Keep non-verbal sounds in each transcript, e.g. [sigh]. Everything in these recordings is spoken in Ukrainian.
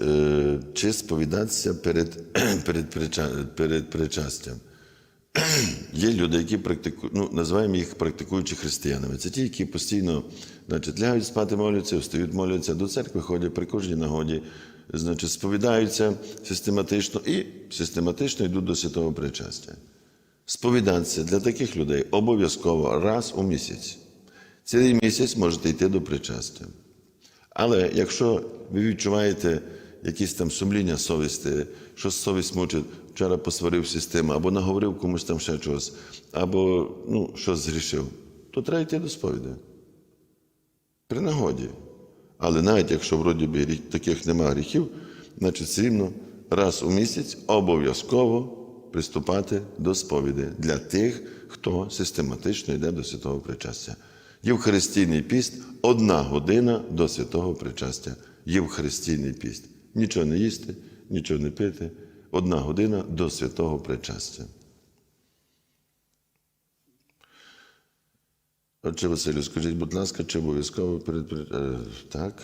е, чи сповідатися перед, [clears throat] перед, перед причастям. [clears throat] Є люди, які практикують, ну, називаємо їх практикуючи християнами. Це ті, які постійно значить, лягають спати, моляться, встають, моляться, до церкви ходять при кожній нагоді, значить, сповідаються систематично і систематично йдуть до святого причастя. Сповідатися для таких людей обов'язково раз у місяць. Цілий місяць можете йти до причастя. Але якщо ви відчуваєте якісь там сумління совісті, що совість мучить, вчора посварився з тим, або наговорив комусь там ще чогось, або ну, щось згрішив, то треба йти до сповіді. При нагоді. Але навіть якщо вроді би таких немає гріхів, значить все рівно раз у місяць обов'язково приступати до сповіді для тих, хто систематично йде до святого причастя. Євхаристійний піст одна година до святого причастя. Євхаристійний піст. Нічого не їсти, нічого не пити. Одна година до святого причастя. Отче Василю, скажіть, будь ласка, чи обов'язково перед е, так?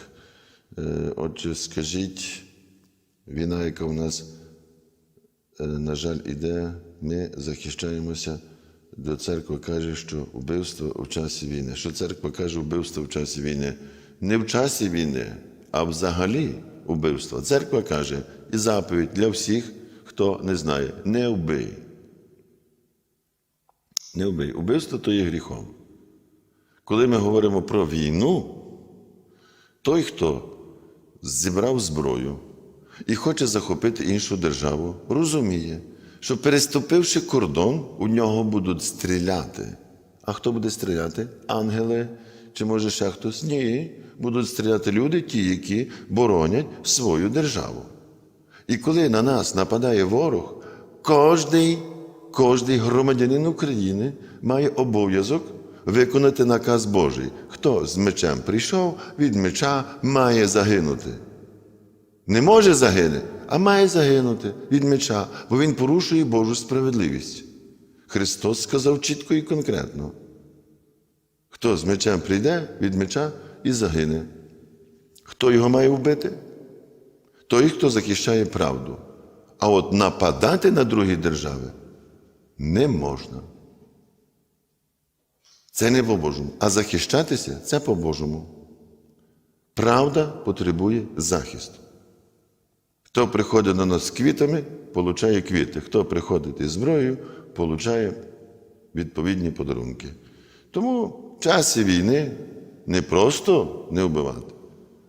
Е, Отже, скажіть, війна, яка у нас, е, на жаль, іде, ми захищаємося. До церкви каже, що вбивство в часі війни. Що церква каже вбивство в часі війни? Не в часі війни, а взагалі вбивство. Церква каже і заповідь для всіх, хто не знає: не вбий. Не вбий. Убивство то є гріхом. Коли ми говоримо про війну, той, хто зібрав зброю і хоче захопити іншу державу, розуміє, що переступивши кордон, у нього будуть стріляти. А хто буде стріляти? Ангели чи може ще хтось? Ні. Будуть стріляти люди, ті, які боронять свою державу. І коли на нас нападає ворог, кожний, кожний громадянин України має обов'язок виконати наказ Божий. Хто з мечем прийшов, від меча має загинути. Не може загинути, а має загинути від меча, бо він порушує Божу справедливість. Христос сказав чітко і конкретно. Хто з мечем прийде від меча і загине. Хто його має вбити? той, хто захищає правду. А от нападати на другі держави не можна. Це не по-божому. А захищатися це по-божому. Правда потребує захисту. Хто приходить до нас з квітами, получає квіти. Хто приходить із зброєю, получає відповідні подарунки. Тому часі війни не просто не вбивати,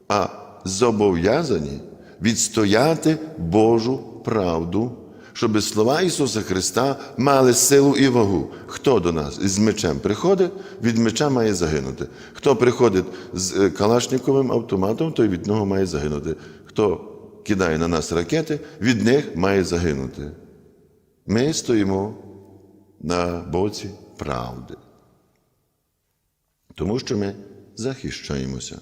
а зобов'язані відстояти Божу правду, щоб слова Ісуса Христа мали силу і вагу. Хто до нас з мечем приходить, від меча має загинути. Хто приходить з е, Калашниковим автоматом, той від нього має загинути. Хто кидає на нас ракети, від них має загинути. Ми стоїмо на боці правди. Тому що ми захищаємося.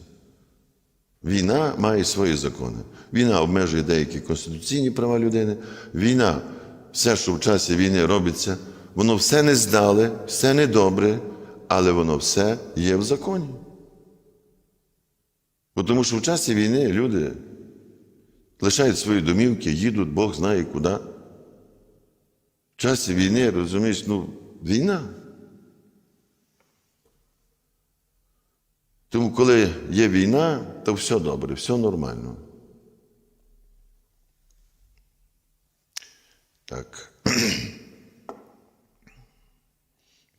Війна має свої закони. Війна обмежує деякі конституційні права людини. Війна, все, що в часі війни робиться, воно все не здале, все не добре, але воно все є в законі. Бо Тому що в часі війни люди лишають свої домівки, їдуть, Бог знає куди. В часі війни, розумієш, ну, війна. Тому, коли є війна, то все добре, все нормально. Так. [clears throat]